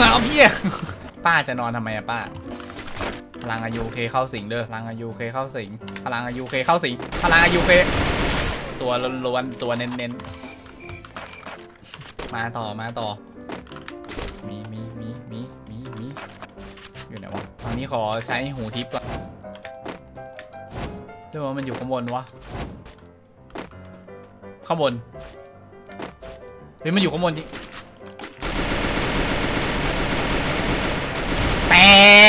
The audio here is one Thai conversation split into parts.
เอาพี่ป้าจะนอนทำไมอะป้า พลังอายุเคเข้าสิงเด้อ พลังอายุเคเข้าสิง พลังอายุเคเข้าสิง พลังอายุเคตัวล้วนๆตัวเน้นๆ มาต่อมาต่อ มีมีมีมีมีมีอยู่ไหนวะตอนนี้ขอใช้หูทิพย์ก่อนเรื่องว่ามันอยู่ข้างบนวะ ข้างบนเฮ้ยมันอยู่ข้างบนจริง แต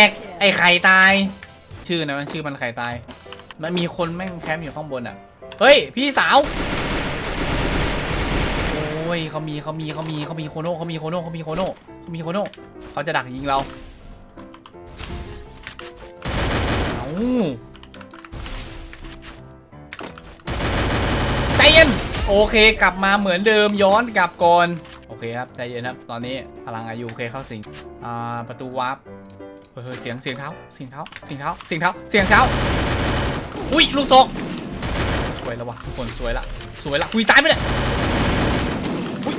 ก ไอ้ไข่ตาย ชื่อนะมันชื่อมันไข่ตาย มันมีคนแม่งแคมป์อยู่ข้างบนอะ เฮ้ย พี่สาว โอ้ยเขามีเขามีเขามีเขามีโคโน่เขามีโคโน่เขามีโคโน่เขามีโคโน่เขาจะดักยิงเรา เอาใจเย็น โอเคกลับมาเหมือนเดิมย้อนกลับก่อน โอเคครับใจเย็นครับ ตอนนี้พลังอายุโอเคเข้าสิง อ่า ประตูวาร์ป เฮ้ยเสียงเสียงเท้าเสียงเท้าเสียงเท้าเสียงเท้าเสียงเท้าอุ้ยลูกซองสวยแล้ววะทุกคนสวยละสวยละคุยตายไปเลยอุ๊ย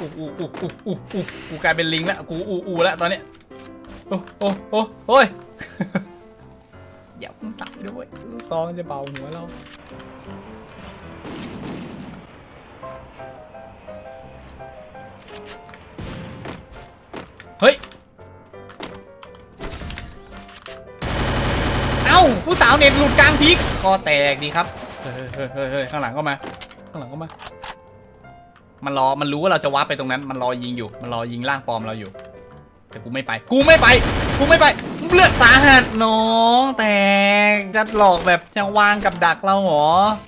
อูอูอูอูอูอูกูกลายเป็นลิงแล้วกูอูอูแล้วตอนเนี้ยโอ้โอ้โอ้โอ้ยอย่าพิ่งตายด้วยลูกซองจะเบาหัวเราาผู้สาวเน็ตหลุดกลางพิกก็แตกดีครับเฮ้ยเฮ้ยเฮ้ยเฮ้ยข้างหลังก็มา ข้างหลังก็มา มันรอ มันรู้ว่าเราจะวาร์ปไปตรงนั้น มันรอยิงอยู่ มันรอยิงร่างปลอมเราอยู่ แต่กูไม่ไป กูไม่ไป กูไม่ไป เลือดสาหัสน้องแต่จะหลอกแบบจะวางกับดักเราเหรอ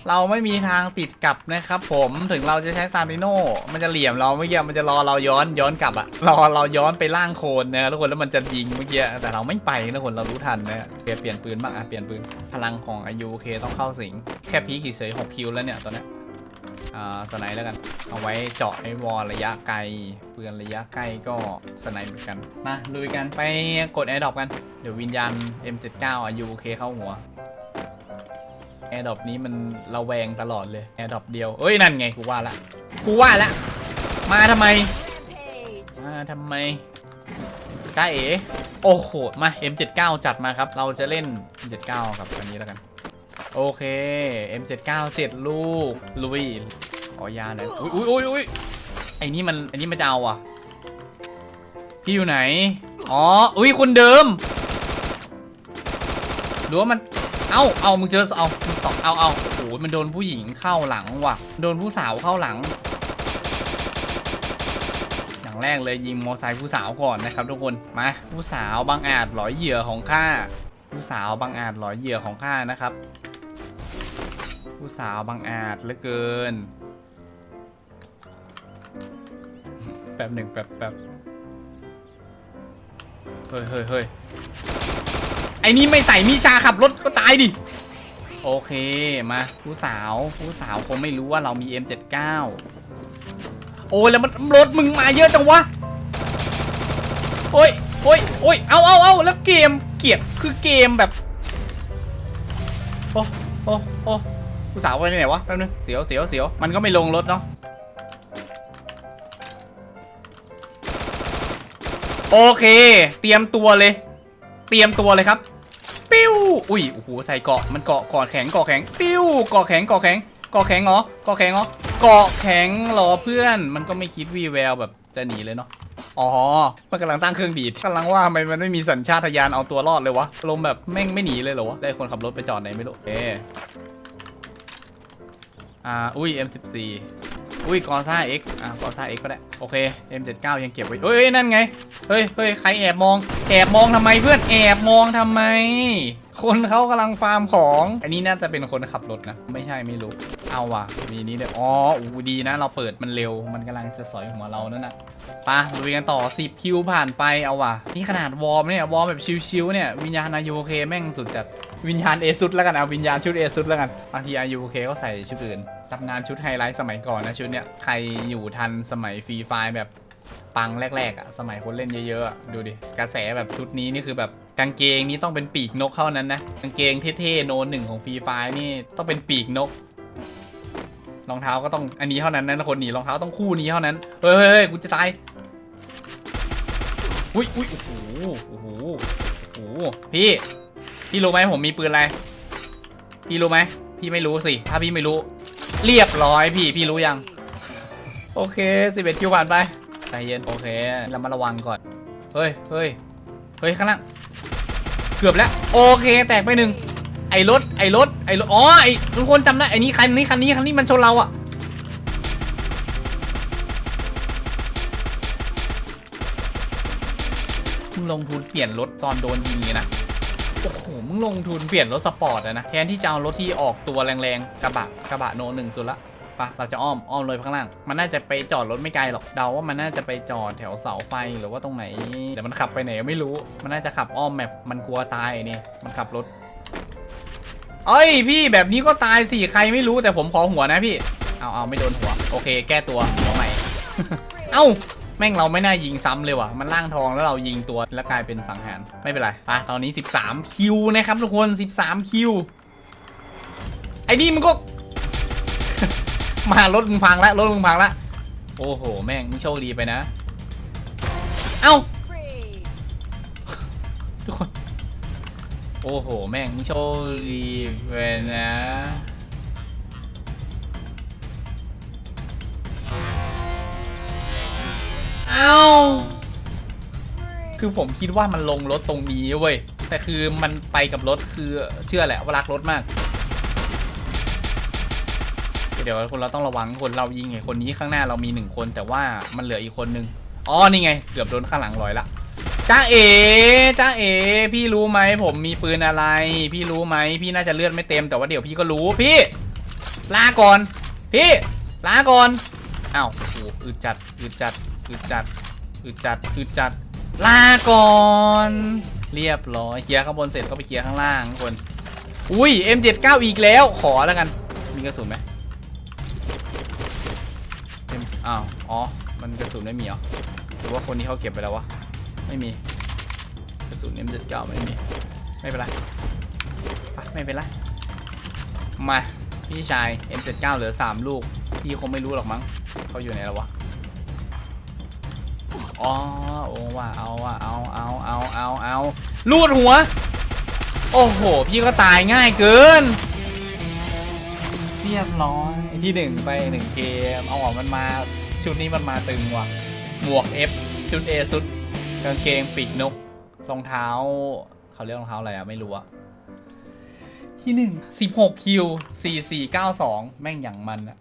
เราไม่มีทางติดกลับนะครับผมถึงเราจะใช้ซานติโนมันจะเหลี่ยมเราเมื่อกี้มันจะรอเราย้อนย้อนกลับอะรอเราย้อนไปล่างโคนนะทุกคนแล้วมันจะยิงเมื่อกี้แต่เราไม่ไปนะทุกคนเรารู้ทันนะเปลี่ยนเปลี่ยนปืนบ้างอะเปลี่ยนปืนพลังของอายุเคต้องเข้าสิง แค่พีคเฉยหกคิวแล้วเนี่ยตอนนี้ อ่าสไนด์แล้วกัน เอาไว้เจาะไอ้วอลระยะไกลเปืนระยะใกล้ก็สไนด์เหมือนกัน มาลุยกันไปกดแอร์ดรอปกัน เดี๋ยววิญญาณ M79 อายุเคเข้าหัวแอร์ดรอปนี้มันระแวงตลอดเลยแอร์ดรอปเดียวเอ้ยนั่นไงกูว่าละกูว่าละมาทำไม มาทำไมจ้าเอ๋โอ้โห มา M79 จัดมาครับ เราจะเล่น M79 กับอันนี้แล้วกัน โอเค M79 เสร็จลูก ลุยขอยาหน่อยอุ้ยอุ้ยอุ้ยอุ้ยไอ้นี่มันไอ้นี่มันจะเอาอะ พี่อยู่ไหน อ๋อ อุ้ยคนเดิมหรือว่ามัน เอ้า เอา มึงเจอ เอามึงสองเอาเอาโอ้โห มันโดนผู้หญิงเข้าหลังว่ะ โดนผู้สาวเข้าหลัง อย่างแรกเลยยิงมอไซค์ผู้สาวก่อนนะครับทุกคน มา ผู้สาวบางอาจหลอยเหยื่อของข้า ผู้สาวบางอาจหลอยเหยื่อของข้านะครับ ผู้สาวบางอาจเหลือเกิน แป๊บหนึ่งแป๊บแป๊บเฮ้ยเฮ้ยเฮ้ยไอ้นี่ไม่ใส่มีชาขับรถก็ตายดิ โอเคมาผู้สาวผู้สาวคงไม่รู้ว่าเรามี M79 โอ้ยแล้วมันรถมึงมาเยอะจังวะ โอ้ยโอ้ยโอ้ยเอาเอาเอาแล้วเกมเกียดคือเกมแบบ โอ้โอ้โอ้ ผู้สาวไปไหนวะแป๊บนึงเสียวเสียวเสียวมันก็ไม่ลงรถเนาะโอเค เตรียมตัวเลย เตรียมตัวเลยครับ ปิ้วอุ้ยโอ้โหใส่เกาะมันเกาะเกาะแข็งเกาะแข็ง ปิ้วเกาะแข็งเกาะแข็งเกาะแข็งเหรอเกาะแข็งเหรอเกาะแข็งหรอเพื่อน มันก็ไม่คิดวีแววแบบจะหนีเลยเนาะอ๋อ มันกำลังตั้งเครื่องดีดกำลังว่าทำไมมันไม่มีสัญชาตญาณเอาตัวรอดเลยวะลมแบบแม่งไม่หนีเลยเหรอวะ ได้คนขับรถไปจอดไหนไม่รู้ เอ อ่า อุ้ย M14 อุ้ยกอซ่า X อะกอซ่า X ก็ได้ โอเค M79 ยังเก็บไว้เอ้ย นั่นไง เฮ้ยเฮ้ยใครแอบมอง แอบมองทำไมเพื่อน แอบมองทำไม คนเขากำลังฟาร์มของ อันนี้น่าจะเป็นคนขับรถนะ ไม่ใช่ไม่รู้ เอาว่ะ มีนี้เลยอ๋ออู้ดีนะ เราเปิดมันเร็ว มันกำลังจะสอยหัวเรานั่นน่ะปะลุยกันต่อ 10 คิวผ่านไป เอาว่ะ นี่ขนาดวอร์มเนี่ยวอร์มแบบชิวๆเนี่ย วิญญาณอายโอเคแม่งสุดจัด วิญญาณเอซุดแล้วกันเอาวิญญาณชุดเอซุดแล้วกันบางทีอายุโอเคก็ใส่ชุดอื่นตำนานชุดไฮไลท์สมัยก่อนนะชุดเนี้ยใครอยู่ทันสมัยฟรีไฟแบบปังแรกๆอะสมัยคนเล่นเยอะๆดูดิกระแสแบบชุดนี้นี่คือแบบกางเกงนี้ต้องเป็นปีกนกเท่านั้นนะกางเกงเท่ๆโนนหนึ่งของฟรีไฟนี่ต้องเป็นปีกนกรองเท้าก็ต้องอันนี้เท่านั้นนะคนหนีรองเท้าต้องคู่นี้เท่านั้นเฮ้ยเฮ้ยเฮ้ยกูจะตายอุ้ยอุ้ยโอ้โหโอ้โหโอ้โหพี่ พี่รู้ไหมผมมีปืนอะไร พี่รู้ไหม พี่ไม่รู้สิ ถ้าพี่ไม่รู้ เรียบร้อยพี่ พี่รู้ยัง โอเค11คิวผ่านไป ใจเย็น โอเค เรามาระวังก่อน เฮ้ย เฮ้ย เฮ้ย ข้างล่าง เกือบแล้ว โอเค แตกไปหนึ่ง ไอ้รถ ไอ้รถ ไอ้รถ อ๋อ ไอ้ทุกคนจำได้ ไอ้นี่คันนี้คันนี้คันนี้มันชนเราอะลงทุนเปลี่ยนรถตอนโดนยิงนะ โอ้โห มึงลงทุนเปลี่ยนรถสปอร์ตอะนะ แทนที่จะเอารถที่ออกตัวแรงๆ กระบะ กระบะโนหนึ่งสุดละไปะเราจะอ้อม อ้อมเลยข้างล่าง มันน่าจะไปจอดรถไม่ไกลหรอก เดาว่ามันน่าจะไปจอดแถวเสาไฟหรือว่าตรงไหน เดี๋ยวมันขับไปไหนไม่รู้ มันน่าจะขับอ้อมแมปมันกลัวตายนี่ มันขับรถ เอ้ยพี่แบบนี้ก็ตายสิ ใครไม่รู้แต่ผมขอหัวนะพี่ เอาเอาไม่โดนหัว โอเค แก้ตัวหัวใหม่ เอ้า แม่งเราไม่น่ายิงซ้ำเลยว่ะ มันล่างทองแล้วเรายิงตัวแล้วกลายเป็นสังหาร ไม่เป็นไรไปตอนนี้ 13 คิวนะครับทุกคน 13 คิว ไอ้นี่มันก็ มารถมึงพังละรถมึงพังละ โอ้โห แม่งมึงโชคดีไปนะ เอ้า ทุกคน โอ้โห แม่งมึงโชคดีไปนะ คือผมคิดว่ามันลงรถตรงนี้เว้ย แต่คือมันไปกับรถคือเชื่อแหละว่ารักรถมาก เดี๋ยวคนเราต้องระวังคนเรายิงไอ้คนนี้ข้างหน้าเรามีหนึ่งคนแต่ว่ามันเหลืออีกคนนึง อ๋อนี่ไง เกือบโดนข้างหลังลอยละจ้าเอ๋จ้าเอ๋พี่รู้ไหมผมมีปืนอะไร พี่รู้ไหมพี่น่าจะเลือดไม่เต็มแต่ว่าเดี๋ยวพี่ก็รู้พี่ ลาก่อน พี่ลาก่อนอ้าวโอ้โหอึดจัดอึดจัดอึดจัดอึดจัดอึดจัด ลาก่อน เรียบร้อยเคลียร์ข้างบนเสร็จก็ไปเคลียร์ข้างล่างทุกคน อุ้ย M79 อีกแล้ว ขอแล้วกัน มีกระสุนไหมอ้าวอ๋อ มันกระสุนไม่มีเหรอหรือว่าคนนี้เขาเก็บไปแล้ววะ ไม่มี กระสุน M79 ไม่มี ไม่เป็นไรไปไม่เป็นไร มา พี่ชาย M79 เหลือ 3 ลูก พี่คงไม่รู้หรอกมั้งเขาอยู่ไหนแล้ววะ อ๋อโอ้ว่าเอาว่าเอาเอาเอาเอาเอาลูดหัว โอ้โห พี่ก็ตายง่ายเกิน เรียบร้อยที่หนึ่งไปหนึ่งเกม เอาออกมันมา ชุดนี้มันมาตึงว่ะ หมวก F ชุด A สุดกางเกงปีกนกรองเท้า เขาเรียกรองเท้าอะไรอะไม่รู้อะที่หนึ่งสิบหกคิวสี่สี่เก้าสองแม่งอย่างมันอะ